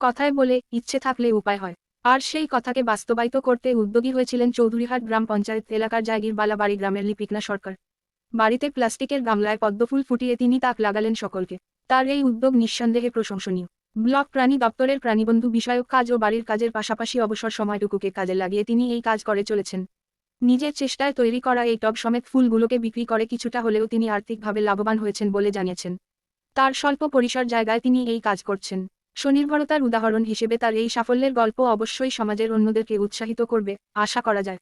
কথায় বলে ইচ্ছে থাকলে উপায় হয়। আর সেই কথাকে বাস্তবায়িত করতে উদ্যোগী হয়েছিলেন চৌধুরীহাট গ্রাম পঞ্চায়েত এলাকার জাগিরবালা বাড়ি গ্রামের লিপিকনা সরকার। বাড়িতে প্লাস্টিকের গামলায় পদ্মফুল ফুটিয়ে তিনি তাক লাগালেন সকলকে। তার এই উদ্যোগ নিঃসন্দেহে প্রশংসনীয়। ব্লক প্রাণী দপ্তরের প্রাণীবন্ধু বিষয়ক কাজ ও বাড়ির কাজের পাশাপাশি অবসর সময়টুকুকে কাজে লাগিয়ে তিনি এই কাজ করে চলেছেন। নিজের চেষ্টায় তৈরি করা এই টব সমেত ফুলগুলোকে বিক্রি করে কিছুটা হলেও তিনি আর্থিকভাবে লাভবান হয়েছেন বলে জানিয়েছেন। তার স্বল্প পরিসর জায়গায় তিনি এই কাজ করছেন। স্বনির্ভরতার উদাহরণ হিসেবে তার এই সাফল্যের গল্প অবশ্যই সমাজের অন্যদেরকে উৎসাহিত করবে, আশা করা যায়।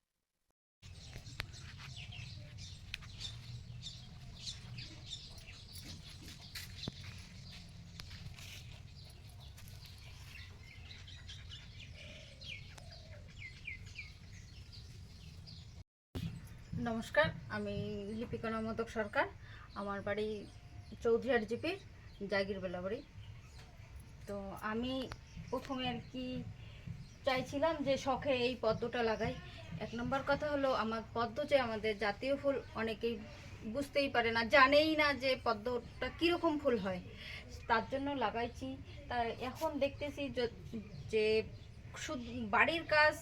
নমস্কার, আমি লিপিকনা মদক সরকার। আমার বাড়ি চৌধুরীহাট জিপির জাগির বেলাবাড়ি তো আমি প্রথমে আর কি চাইছিলাম যে শখে এই পদ্মটা লাগাই। এক নম্বর কথা হলো, আমার পদ্ম যে আমাদের জাতীয় ফুল, অনেকেই বুঝতেই পারে না, জানেই না যে পদ্মটা কীরকম ফুল হয়। তার জন্য লাগাইছি। তার এখন দেখতেছি যে শুধু, বাড়ির কাজ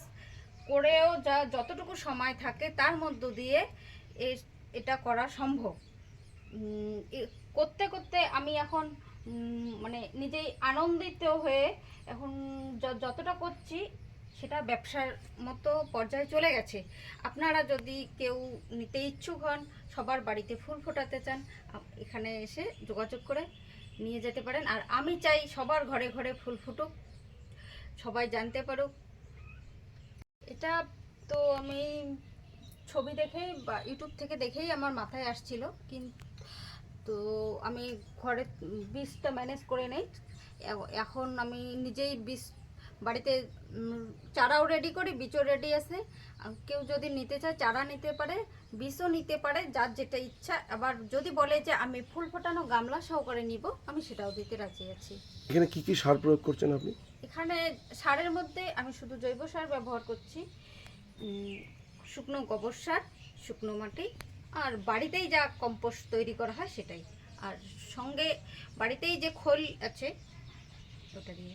করেও যা যতটুকু সময় থাকে, তার মধ্য দিয়ে এটা করা সম্ভব। করতে করতে আমি এখন মানে নিজেই আনন্দিত হয়ে এখন যতটা করছি, সেটা ব্যবসার মতো পর্যায়ে চলে গেছে। আপনারা যদি কেউ নিতে ইচ্ছুক হন, সবার বাড়িতে ফুল ফোটাতে চান এখানে এসে যোগাযোগ করে নিয়ে যেতে পারেন। আর আমি চাই সবার ঘরে ঘরে ফুল ফুটুক, সবাই জানতে পারুক। এটা তো আমি ছবি দেখেই বা ইউটিউব থেকে দেখেই আমার মাথায় আসছিল কিন্তু তো আমি ঘরে বীজটা ম্যানেজ করে নেই। এখন আমি নিজেই বীজ বাড়িতে চারাও রেডি করি বীজও রেডি আছে। কেউ যদি নিতে চায় চারা নিতে পারে বীজও নিতে পারে যার যেটা ইচ্ছা। আবার যদি বলে যে আমি ফুল ফোটানো গামলা সহকারে নিব আমি সেটাও দিতে রাজি আছি। এখানে কি কি সার প্রয়োগ করছেন আপনি? এখানে সারের মধ্যে আমি শুধু জৈব সার ব্যবহার করছি। শুকনো গোবর সার শুকনো মাটি আর বাড়িতেই যা কম্পোস্ট তৈরি করা হয় সেটাই। আর সঙ্গে বাড়িতেই যে খোল আছে, ওটা দিয়ে।